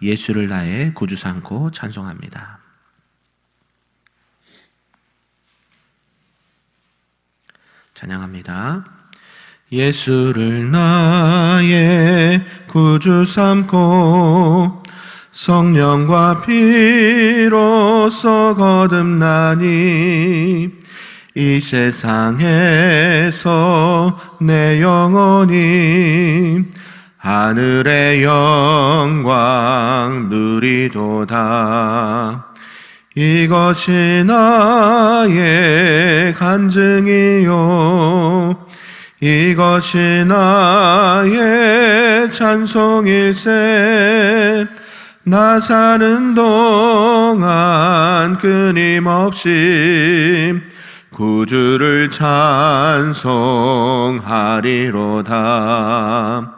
예수를 나의 구주 삼고 찬송합니다. 찬양합니다. 예수를 나의 구주 삼고 성령과 피로써 거듭나니 이 세상에서 내 영혼이 하늘의 영광 누리도다. 이것이 나의 간증이요. 이것이 나의 찬송일세. 나 사는 동안 끊임없이 구주를 찬송하리로다.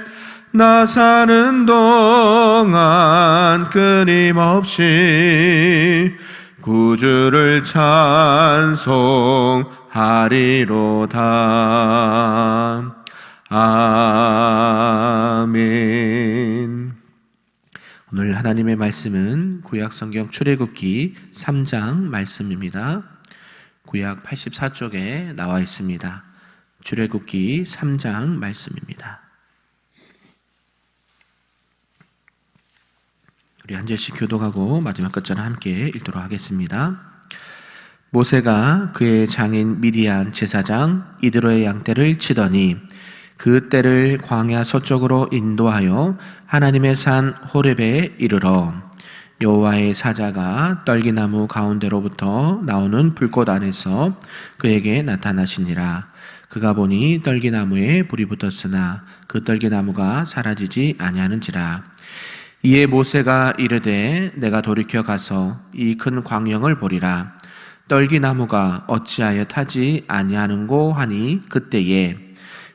나 사는 동안 끊임없이 구주를 찬송하리로다. 아멘. 오늘 하나님의 말씀은 구약 성경 출애굽기 3장 말씀입니다. 구약 84쪽에 나와 있습니다. 출애굽기 3장 말씀입니다. 우리 한 절씩 교독하고 마지막 끝절을 함께 읽도록 하겠습니다. 모세가 그의 장인 미디안 제사장 이드로의 양떼를 치더니 그 떼를 광야 서쪽으로 인도하여 하나님의 산 호렙에 이르러 여호와의 사자가 떨기나무 가운데로부터 나오는 불꽃 안에서 그에게 나타나시니라. 그가 보니 떨기나무에 불이 붙었으나 그 떨기나무가 사라지지 아니하는지라. 이에 모세가 이르되 내가 돌이켜 가서 이 큰 광영을 보리라. 떨기 나무가 어찌하여 타지 아니하는고 하니 그때에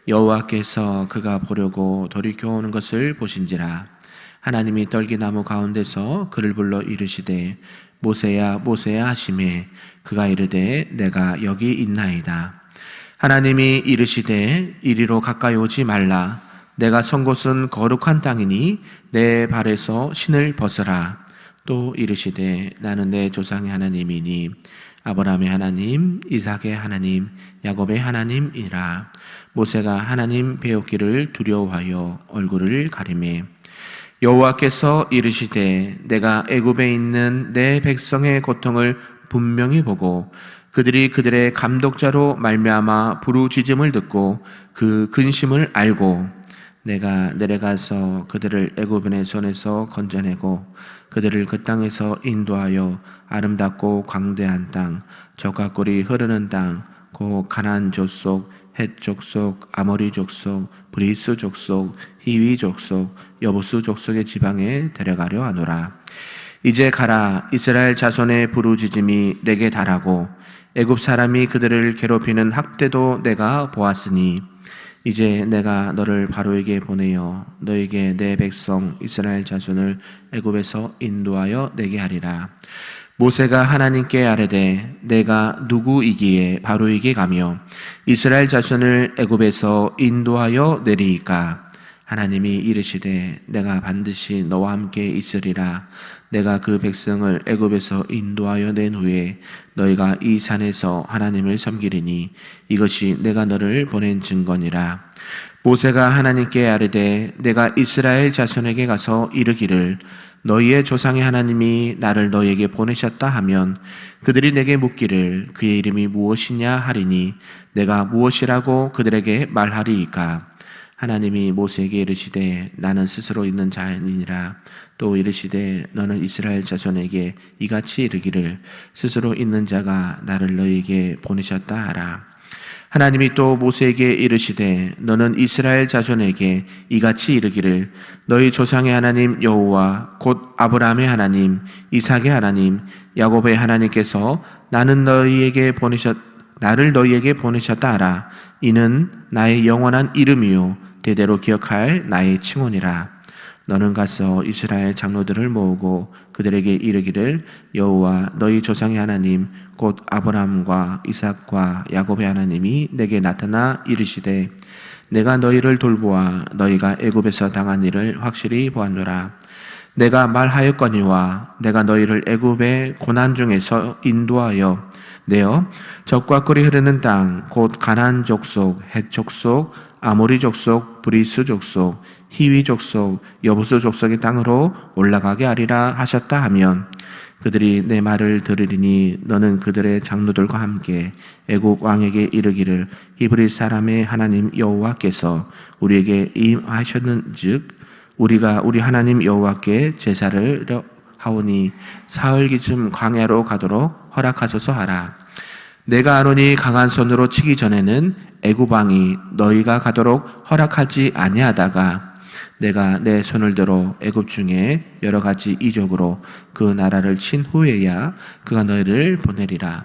여호와께서 그가 보려고 돌이켜 오는 것을 보신지라. 하나님이 떨기 나무 가운데서 그를 불러 이르시되 모세야 모세야 하심에 그가 이르되 내가 여기 있나이다. 하나님이 이르시되 이리로 가까이 오지 말라. 내가 선 곳은 거룩한 땅이니 내 발에서 신을 벗으라. 또 이르시되 나는 내 조상의 하나님이니 아브라함의 하나님, 이삭의 하나님, 야곱의 하나님이라. 모세가 하나님 배웠기를 두려워하여 얼굴을 가리매 여호와께서 이르시되 내가 애굽에 있는 내 백성의 고통을 분명히 보고 그들이 그들의 감독자로 말미암아 부르짖음을 듣고 그 근심을 알고 내가 내려가서 그들을 애굽인의 손에서 건져내고 그들을 그 땅에서 인도하여 아름답고 광대한 땅 적과 꿀이 흐르는 땅곧 가나안 족속 헷 족속 아모리 족속 브리스 족속 히위 족속 여부수 족속의 지방에 데려가려 하노라. 이제 가라. 이스라엘 자손의 부르짖음이 내게 달하고 애굽 사람이 그들을 괴롭히는 학대도 내가 보았으니 이제 내가 너를 바로에게 보내어 너에게 내 백성 이스라엘 자손을 애굽에서 인도하여 내게 하리라. 모세가 하나님께 아뢰되 내가 누구이기에 바로에게 가며 이스라엘 자손을 애굽에서 인도하여 내리이까 하나님이 이르시되 내가 반드시 너와 함께 있으리라 내가 그 백성을 애굽에서 인도하여 낸 후에 너희가 이 산에서 하나님을 섬기리니 이것이 내가 너를 보낸 증거니라. 모세가 하나님께 아뢰되 내가 이스라엘 자손에게 가서 이르기를 너희의 조상의 하나님이 나를 너희에게 보내셨다 하면 그들이 내게 묻기를 그의 이름이 무엇이냐 하리니 내가 무엇이라고 그들에게 말하리이까 하나님이 모세에게 이르시되 나는 스스로 있는 자이니라. 또 이르시되 너는 이스라엘 자손에게 이같이 이르기를 스스로 있는 자가 나를 너희에게 보내셨다 하라. 하나님이 또 모세에게 이르시되 너는 이스라엘 자손에게 이같이 이르기를 너희 조상의 하나님 여호와 곧 아브라함의 하나님 이삭의 하나님 야곱의 하나님께서 나는 너희에게 보내셨 나를 너희에게 보내셨다 하라 이는 나의 영원한 이름이요 대대로 기억할 나의 칭혼이라. 너는 가서 이스라엘 장로들을 모으고 그들에게 이르기를 여호와 너희 조상의 하나님 곧 아브라함과 이삭과 야곱의 하나님이 내게 나타나 이르시되 내가 너희를 돌보아 너희가 애굽에서 당한 일을 확실히 보았노라 내가 말하였거니와 내가 너희를 애굽의 고난 중에서 인도하여 내어 적과 꿀이 흐르는 땅 곧 가나안 족속 헷 족속 아모리 족속 브리스 족속 히위 족속 여부수 족속의 땅으로 올라가게 하리라 하셨다 하면 그들이 내 말을 들으리니 너는 그들의 장로들과 함께 애국 왕에게 이르기를 히브리 사람의 하나님 여호와께서 우리에게 임하셨는즉 우리가 우리 하나님 여호와께 제사를 하오니 사흘기쯤 광야로 가도록 허락하소서 하라. 내가 아노니 강한 손으로 치기 전에는 애굽 왕이 너희가 가도록 허락하지 아니하다가 내가 내 손을 들어 애굽 중에 여러 가지 이적으로 그 나라를 친 후에야 그가 너희를 보내리라.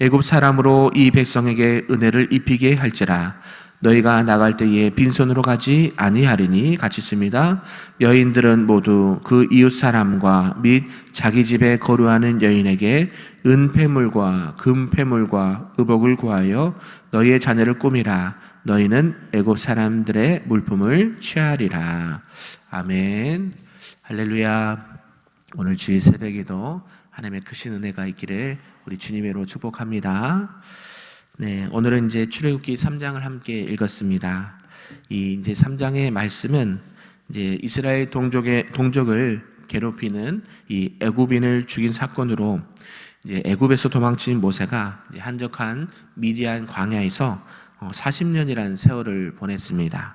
애굽 사람으로 이 백성에게 은혜를 입히게 할지라. 너희가 나갈 때에 빈손으로 가지 아니하리니 같이 씁니다. 여인들은 모두 그 이웃 사람과 및 자기 집에 거류하는 여인에게 은폐물과 금폐물과 의복을 구하여 너희의 자녀를 꾸미라. 너희는 애굽 사람들의 물품을 취하리라. 아멘. 할렐루야. 오늘 주의 새벽에도 하나님의 크신 은혜가 있기를 우리 주님으로 축복합니다. 네, 오늘은 이제 출애굽기 3장을 함께 읽었습니다. 이 이제 3장의 말씀은 이제 이스라엘 동족의 동족을 괴롭히는 이 애굽인을 죽인 사건으로 이제 애굽에서 도망친 모세가 한적한 미디안 광야에서 40년이라는 어, 세월을 보냈습니다.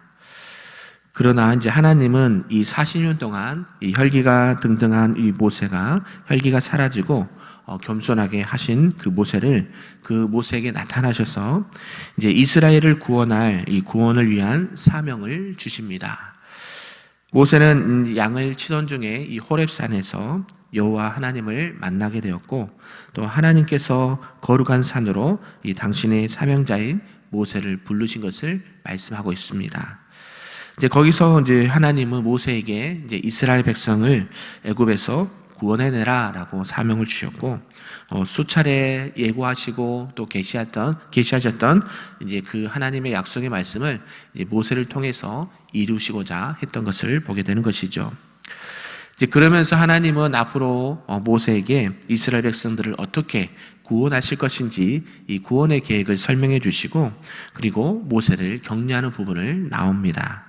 그러나 이제 하나님은 이 40년 동안 이 혈기가 등등한 이 모세가 혈기가 사라지고 어, 겸손하게 하신 그 모세를 그 모세에게 나타나셔서 이제 이스라엘을 구원할 이 구원을 위한 사명을 주십니다. 모세는 양을 치던 중에 이 호렙산에서 여호와 하나님을 만나게 되었고 또 하나님께서 거룩한 산으로 이 당신의 사명자인 모세를 부르신 것을 말씀하고 있습니다. 이제 거기서 이제 하나님은 모세에게 이제 이스라엘 백성을 애굽에서 구원해내라라고 사명을 주셨고 어, 수차례 예고하시고 또 계시했던 계시하셨던 이제 그 하나님의 약속의 말씀을 모세를 통해서 이루시고자 했던 것을 보게 되는 것이죠. 이제 그러면서 하나님은 앞으로 어, 모세에게 이스라엘 백성들을 어떻게 구원하실 것인지 이 구원의 계획을 설명해 주시고 그리고 모세를 격려하는 부분을 나옵니다.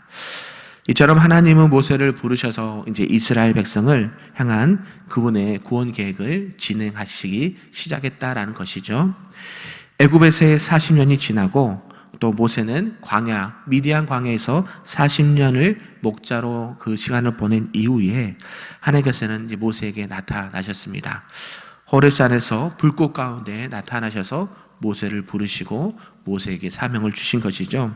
이처럼 하나님은 모세를 부르셔서 이제 이스라엘 백성을 향한 그분의 구원 계획을 진행하시기 시작했다라는 것이죠. 애굽에서의 40년이 지나고 또 모세는 광야 미디안 광야에서 40년을 목자로 그 시간을 보낸 이후에 하나님께서는 이제 모세에게 나타나셨습니다. 호렙산에서 불꽃 가운데 나타나셔서 모세를 부르시고 모세에게 사명을 주신 것이죠.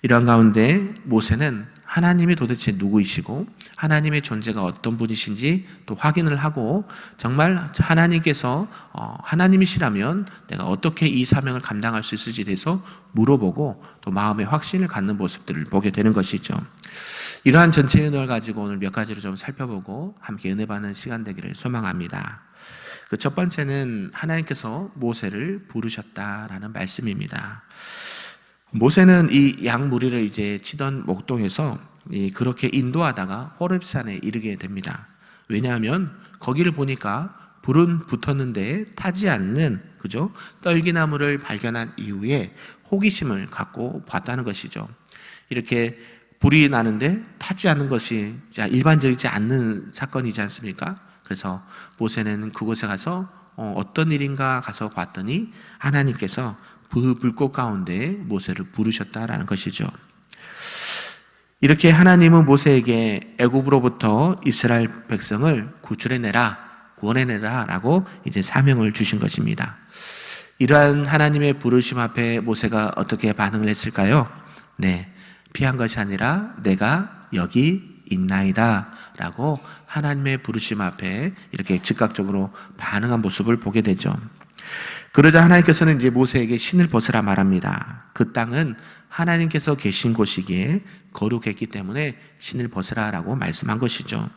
이러한 가운데 모세는 하나님이 도대체 누구이시고 하나님의 존재가 어떤 분이신지 또 확인을 하고 정말 하나님께서 어, 하나님이시라면 내가 어떻게 이 사명을 감당할 수 있을지 대해서 물어보고 또 마음의 확신을 갖는 모습들을 보게 되는 것이죠. 이러한 전체 은혜를 가지고 오늘 몇 가지를 좀 살펴보고 함께 은혜 받는 시간 되기를 소망합니다. 그 첫 번째는 하나님께서 모세를 부르셨다라는 말씀입니다. 모세는 이 양 무리를 이제 치던 목동에서 이 그렇게 인도하다가 호렙산에 이르게 됩니다. 왜냐하면 거기를 보니까 불은 붙었는데 타지 않는 그죠 떨기나무를 발견한 이후에 호기심을 갖고 봤다는 것이죠. 이렇게 불이 나는데 타지 않는 것이 일반적이지 않는 사건이지 않습니까? 그래서 모세는 그곳에 가서 어, 어떤 일인가 가서 봤더니 하나님께서 그 불꽃 가운데 모세를 부르셨다라는 것이죠. 이렇게 하나님은 모세에게 애굽으로부터 이스라엘 백성을 구출해 내라, 구원해 내라라고 이제 사명을 주신 것입니다. 이러한 하나님의 부르심 앞에 모세가 어떻게 반응을 했을까요? 네. 피한 것이 아니라 내가 여기 있나이다 라고 하나님의 부르심 앞에 이렇게 즉각적으로 반응한 모습을 보게 되죠. 그러자 하나님께서는 이제 모세에게 신을 벗으라 말합니다. 그 땅은 하나님께서 계신 곳이기에 거룩했기 때문에 신을 벗으라라고 말씀한 것이죠.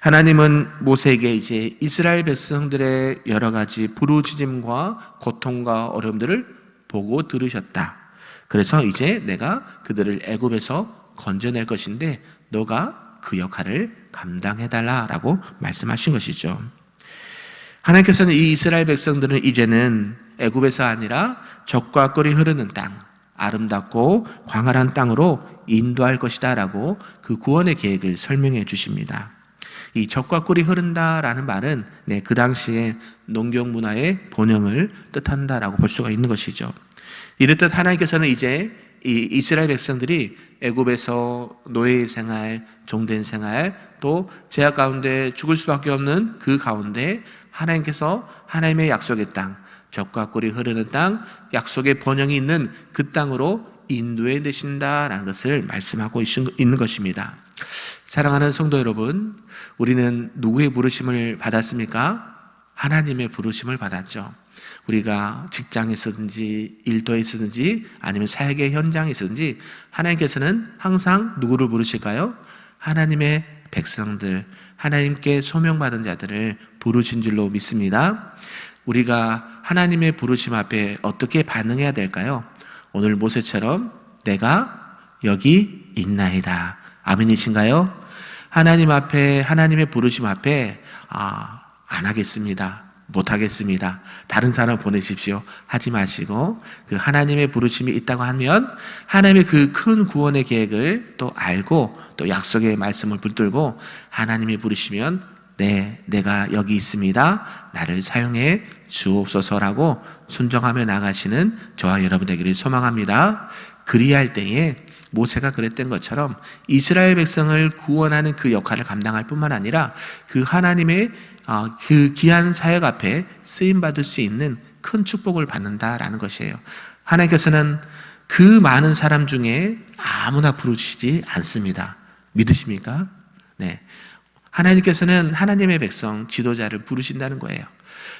하나님은 모세에게 이제 이스라엘 백성들의 여러 가지 부르짖음과 고통과 어려움들을 보고 들으셨다. 그래서 이제 내가 그들을 애굽에서 건져낼 것인데 너가 그 역할을 감당해 달라라고 말씀하신 것이죠. 하나님께서는 이 이스라엘 백성들은 이제는 애굽에서 아니라 적과 꿀이 흐르는 땅, 아름답고 광활한 땅으로 인도할 것이다라고 그 구원의 계획을 설명해 주십니다. 이 적과 꿀이 흐른다라는 말은 네, 그 당시에 농경 문화의 본영을 뜻한다라고 볼 수가 있는 것이죠. 이렇듯 하나님께서는 이제 이 이스라엘 백성들이 애굽에서 노예 생활, 종된 생활, 또 제약 가운데 죽을 수밖에 없는 그 가운데 하나님께서 하나님의 약속의 땅, 적과 꿀이 흐르는 땅, 약속의 번영이 있는 그 땅으로 인도해 내신다라는 것을 말씀하고 있는 것입니다. 사랑하는 성도 여러분, 우리는 누구의 부르심을 받았습니까? 하나님의 부르심을 받았죠. 우리가 직장에 있든지 일도에 있든지 아니면 사역의 현장에 있든지 하나님께서는 항상 누구를 부르실까요? 하나님의 백성들, 하나님께 소명받은 자들을 부르신 줄로 믿습니다. 우리가 하나님의 부르심 앞에 어떻게 반응해야 될까요? 오늘 모세처럼 내가 여기 있나이다. 아멘이신가요? 하나님 앞에, 하나님의 부르심 앞에, 아, 안 하겠습니다. 못 하겠습니다. 다른 사람 보내십시오. 하지 마시고 그 하나님의 부르심이 있다고 하면 하나님의 그 큰 구원의 계획을 또 알고 또 약속의 말씀을 붙들고 하나님이 부르시면 네, 내가 여기 있습니다. 나를 사용해 주옵소서라고 순정하며 나가시는 저와 여러분 되기를 소망합니다. 그리할 때에 모세가 그랬던 것처럼 이스라엘 백성을 구원하는 그 역할을 감당할 뿐만 아니라 그 하나님의 어, 그 귀한 사역 앞에 쓰임 받을 수 있는 큰 축복을 받는다라는 것이에요. 하나님께서는 그 많은 사람 중에 아무나 부르시지 않습니다. 믿으십니까? 네. 하나님께서는 하나님의 백성, 지도자를 부르신다는 거예요.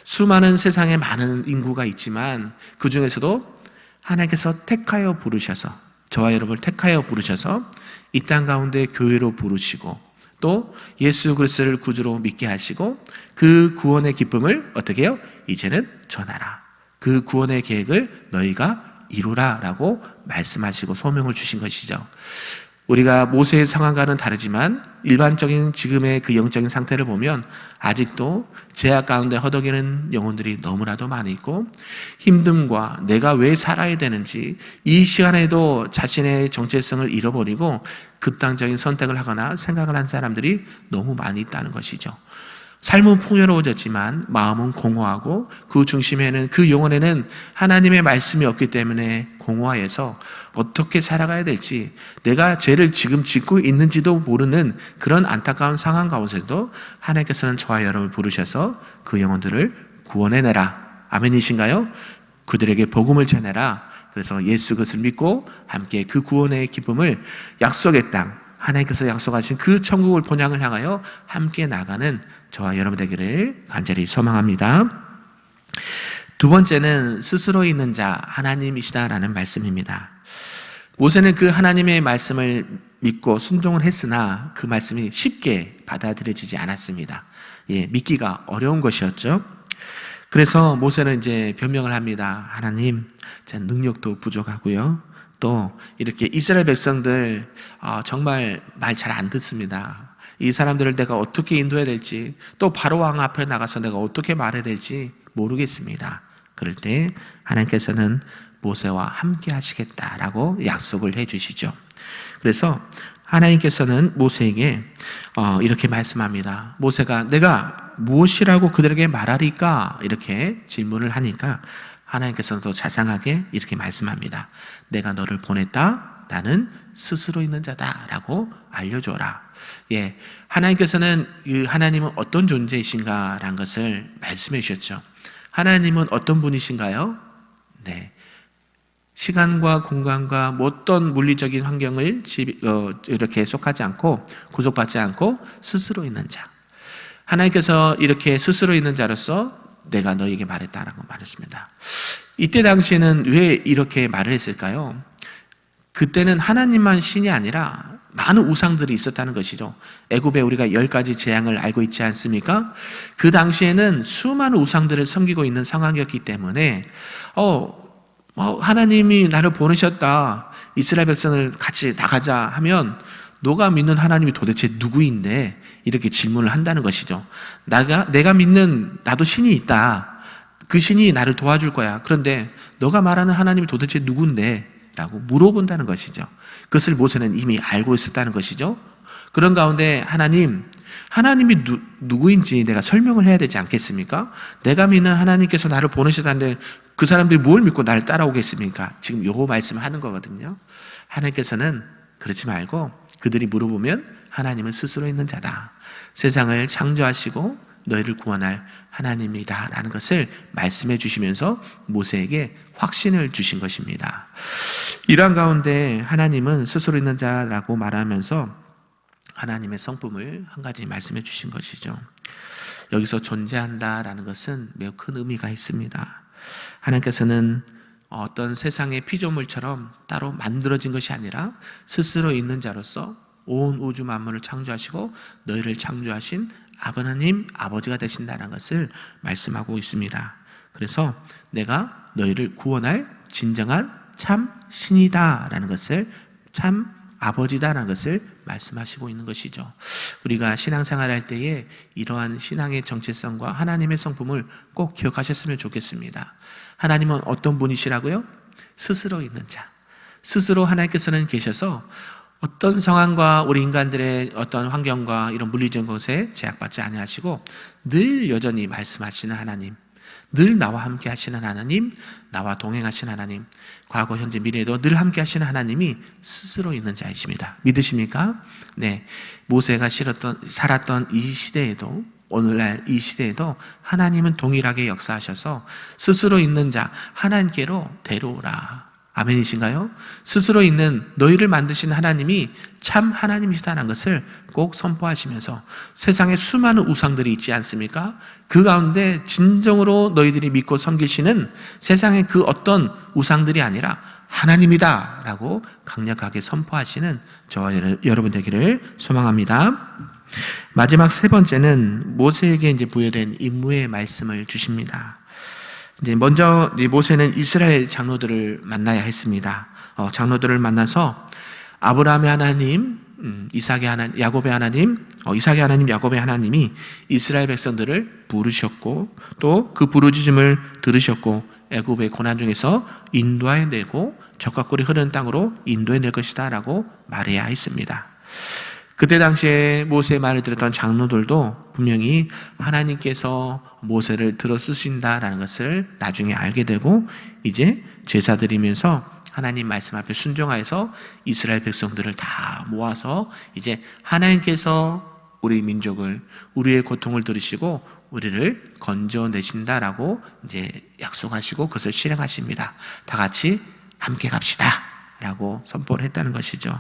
수많은 세상에 많은 인구가 있지만 그 중에서도 하나님께서 택하여 부르셔서 저와 여러분을 택하여 부르셔서 이 땅 가운데 교회로 부르시고 또 예수 그리스도를 구주로 믿게 하시고 그 구원의 기쁨을 어떻게 해요? 이제는 전하라. 그 구원의 계획을 너희가 이루라라고 말씀하시고 소명을 주신 것이죠. 우리가 모세의 상황과는 다르지만 일반적인 지금의 그 영적인 상태를 보면 아직도 제약 가운데 허덕이는 영혼들이 너무나도 많이 있고 힘듦과 내가 왜 살아야 되는지 이 시간에도 자신의 정체성을 잃어버리고 극단적인 선택을 하거나 생각을 한 사람들이 너무 많이 있다는 것이죠. 삶은 풍요로워졌지만 마음은 공허하고 그 중심에는 그 영혼에는 하나님의 말씀이 없기 때문에 공허해서 어떻게 살아가야 될지 내가 죄를 지금 짓고 있는지도 모르는 그런 안타까운 상황 가운데도 하나님께서는 저와 여러분을 부르셔서 그 영혼들을 구원해내라. 아멘이신가요? 그들에게 복음을 전해라. 그래서 예수 그것을 믿고 함께 그 구원의 기쁨을 약속의 땅 하나님께서 약속하신 그 천국을 본향을 향하여 함께 나가는 저와 여러분 되기를 간절히 소망합니다. 두 번째는 스스로 있는 자 하나님이시다라는 말씀입니다. 모세는 그 하나님의 말씀을 믿고 순종을 했으나 그 말씀이 쉽게 받아들여지지 않았습니다. 예, 믿기가 어려운 것이었죠. 그래서 모세는 이제 변명을 합니다. 하나님, 제 능력도 부족하고요. 또 이렇게 이스라엘 백성들 어, 정말 말 잘 안 듣습니다. 이 사람들을 내가 어떻게 인도해야 될지 또 바로 왕 앞에 나가서 내가 어떻게 말해야 될지 모르겠습니다. 그럴 때 하나님께서는 모세와 함께 하시겠다라고 약속을 해 주시죠. 그래서 하나님께서는 모세에게 어, 이렇게 말씀합니다. 모세가 내가 무엇이라고 그들에게 말하리까 이렇게 질문을 하니까 하나님께서는 또 자상하게 이렇게 말씀합니다. 내가 너를 보냈다. 나는 스스로 있는 자다라고 알려줘라. 예, 하나님께서는 그 하나님은 어떤 존재이신가라는 것을 말씀해 주셨죠. 하나님은 어떤 분이신가요? 네. 시간과 공간과 뭐 어떤 물리적인 환경을 어, 이렇게 속하지 않고 구속받지 않고 스스로 있는 자. 하나님께서 이렇게 스스로 있는 자로서 내가 너에게 말했다라고 말했습니다. 이때 당시에는 왜 이렇게 말을 했을까요? 그때는 하나님만 신이 아니라 많은 우상들이 있었다는 것이죠. 애굽에 우리가 열 가지 재앙을 알고 있지 않습니까? 그 당시에는 수많은 우상들을 섬기고 있는 상황이었기 때문에 어, 어 하나님이 나를 보내셨다. 이스라엘 백성을 같이 나가자 하면 너가 믿는 하나님이 도대체 누구인데 이렇게 질문을 한다는 것이죠. 나가 내가 믿는 나도 신이 있다. 그 신이 나를 도와줄 거야. 그런데 너가 말하는 하나님이 도대체 누군데? 라고 물어본다는 것이죠. 그것을 모세는 이미 알고 있었다는 것이죠. 그런 가운데 하나님, 하나님이 누, 누구인지 내가 설명을 해야 되지 않겠습니까? 내가 믿는 하나님께서 나를 보내셨다는데 그 사람들이 뭘 믿고 나를 따라오겠습니까? 지금 요거 말씀을 하는 거거든요. 하나님께서는 그렇지 말고 그들이 물어보면 하나님은 스스로 있는 자다. 세상을 창조하시고 너희를 구원할 하나님이다. 라는 것을 말씀해 주시면서 모세에게 확신을 주신 것입니다. 이러한 가운데 하나님은 스스로 있는 자라고 말하면서 하나님의 성품을 한 가지 말씀해 주신 것이죠. 여기서 존재한다 라는 것은 매우 큰 의미가 있습니다. 하나님께서는 어떤 세상의 피조물처럼 따로 만들어진 것이 아니라 스스로 있는 자로서 온 우주 만물을 창조하시고 너희를 창조하신 아버님 아버지가 되신다는 것을 말씀하고 있습니다. 그래서 내가 너희를 구원할 진정한 참 신이다라는 것을 참 아버지다라는 것을 말씀하시고 있는 것이죠. 우리가 신앙생활 할 때에 이러한 신앙의 정체성과 하나님의 성품을 꼭 기억하셨으면 좋겠습니다. 하나님은 어떤 분이시라고요? 스스로 있는 자. 스스로 하나님께서는 계셔서 어떤 상황과 우리 인간들의 어떤 환경과 이런 물리적인 것에 제약받지 아니하시고 늘 여전히 말씀하시는 하나님, 늘 나와 함께 하시는 하나님, 나와 동행하시는 하나님, 과거, 현재, 미래에도 늘 함께 하시는 하나님이 스스로 있는 자이십니다. 믿으십니까? 네. 모세가 실었던, 살았던 이 시대에도 오늘날 이 시대에도 하나님은 동일하게 역사하셔서 스스로 있는 자 하나님께로 데려오라. 아멘이신가요? 스스로 있는 너희를 만드신 하나님이 참 하나님이시다는 것을 꼭 선포하시면서 세상에 수많은 우상들이 있지 않습니까? 그 가운데 진정으로 너희들이 믿고 섬기시는 세상의 그 어떤 우상들이 아니라 하나님이다 라고 강력하게 선포하시는 저와 여러분 되기를 소망합니다. 마지막 세 번째는 모세에게 이제 부여된 임무의 말씀을 주십니다. 이제 먼저 모세는 이스라엘 장로들을 만나야 했습니다. 어, 장로들을 만나서 아브라함의 하나님, 음, 이삭의 하나님, 야곱의 하나님, 어, 이삭의 하나님, 야곱의 하나님이 이스라엘 백성들을 부르셨고 또 그 부르짖음을 들으셨고 애굽의 고난 중에서 인도해 내고 적과 꿀이 흐르는 땅으로 인도해 낼 것이다라고 말해야 했습니다. 그때 당시에 모세의 말을 들었던 장로들도 분명히 하나님께서 모세를 들어 쓰신다라는 것을 나중에 알게 되고 이제 제사 드리면서 하나님 말씀 앞에 순종하여서 이스라엘 백성들을 다 모아서 이제 하나님께서 우리 민족을 우리의 고통을 들으시고 우리를 건져내신다라고 이제 약속하시고 그것을 실행하십니다. 다 같이 함께 갑시다라고 선포를 했다는 것이죠.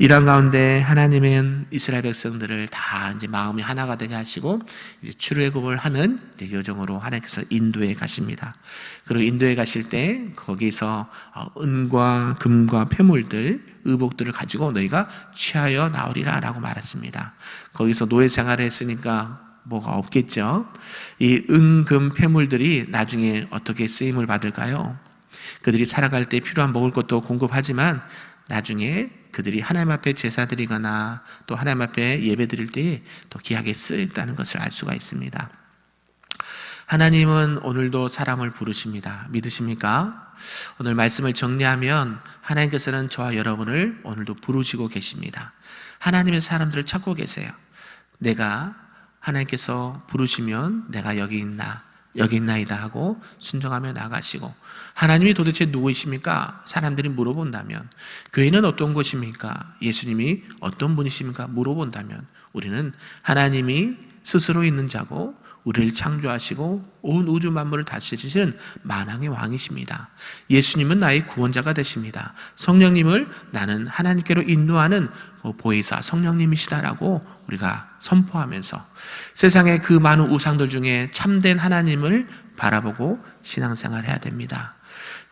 이런 가운데 하나님은 이스라엘 백성들을 다 이제 마음이 하나가 되게 하시고 이제 출애굽을 하는 이제 여정으로 하나님께서 인도에 가십니다. 그리고 인도에 가실 때 거기서 어, 은과 금과 폐물들, 의복들을 가지고 너희가 취하여 나오리라라고 말했습니다. 거기서 노예 생활을 했으니까 뭐가 없겠죠. 이 은금 폐물들이 나중에 어떻게 쓰임을 받을까요? 그들이 살아갈 때 필요한 먹을 것도 공급하지만 나중에 그들이 하나님 앞에 제사 드리거나 또 하나님 앞에 예배 드릴 때에 더 귀하게 쓰였다는 것을 알 수가 있습니다. 하나님은 오늘도 사람을 부르십니다. 믿으십니까? 오늘 말씀을 정리하면 하나님께서는 저와 여러분을 오늘도 부르시고 계십니다. 하나님의 사람들을 찾고 계세요. 내가 하나님께서 부르시면 내가 여기 있나 여기 있나이다 하고 순종하며 나가시고 하나님이 도대체 누구이십니까? 사람들이 물어본다면 교회는 어떤 곳입니까? 예수님이 어떤 분이십니까? 물어본다면 우리는 하나님이 스스로 있는 자고 우리를 창조하시고 온 우주 만물을 다스리시는 만왕의 왕이십니다. 예수님은 나의 구원자가 되십니다. 성령님을 나는 하나님께로 인도하는 그 보혜사 성령님이시다라고 우리가 선포하면서 세상의 그 많은 우상들 중에 참된 하나님을 바라보고 신앙생활 해야 됩니다.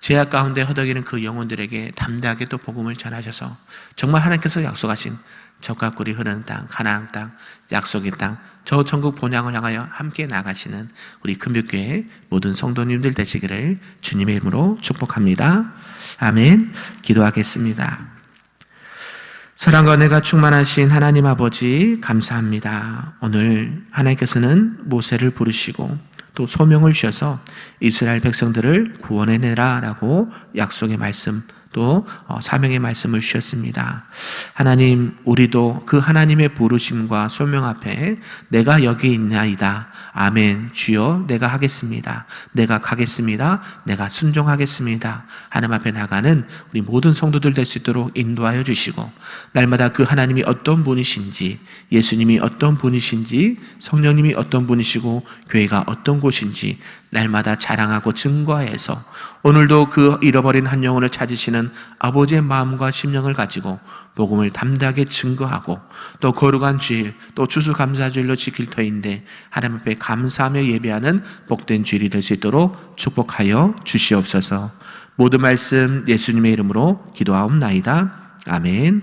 제약 가운데 허덕이는 그 영혼들에게 담대하게 또 복음을 전하셔서 정말 하나님께서 약속하신 적과 꿀이 흐르는 땅, 가나안 땅, 약속의 땅, 저 천국 본향을 향하여 함께 나가시는 우리 금빛교회 모든 성도님들 되시기를 주님의 이름으로 축복합니다. 아멘. 기도하겠습니다. 사랑과 은혜가 충만하신 하나님 아버지 감사합니다. 오늘 하나님께서는 모세를 부르시고 또 소명을 주셔서 이스라엘 백성들을 구원해내라라고 약속의 말씀 또 어, 사명의 말씀을 주셨습니다. 하나님, 우리도 그 하나님의 부르심과 소명 앞에 내가 여기 있나이다. 아멘. 주여, 내가 하겠습니다. 내가 가겠습니다. 내가 순종하겠습니다. 하나님 앞에 나가는 우리 모든 성도들 될 수 있도록 인도하여 주시고 날마다 그 하나님이 어떤 분이신지 예수님이 어떤 분이신지 성령님이 어떤 분이시고 교회가 어떤 곳인지 날마다 자랑하고 증거해서 오늘도 그 잃어버린 한 영혼을 찾으시는 아버지의 마음과 심령을 가지고 복음을 담대하게 증거하고 또 거룩한 주일 또 추수감사주일로 지킬 터인데 하나님 앞에 감사하며 예배하는 복된 주일이 될 수 있도록 축복하여 주시옵소서 모든 말씀 예수님의 이름으로 기도하옵나이다. 아멘.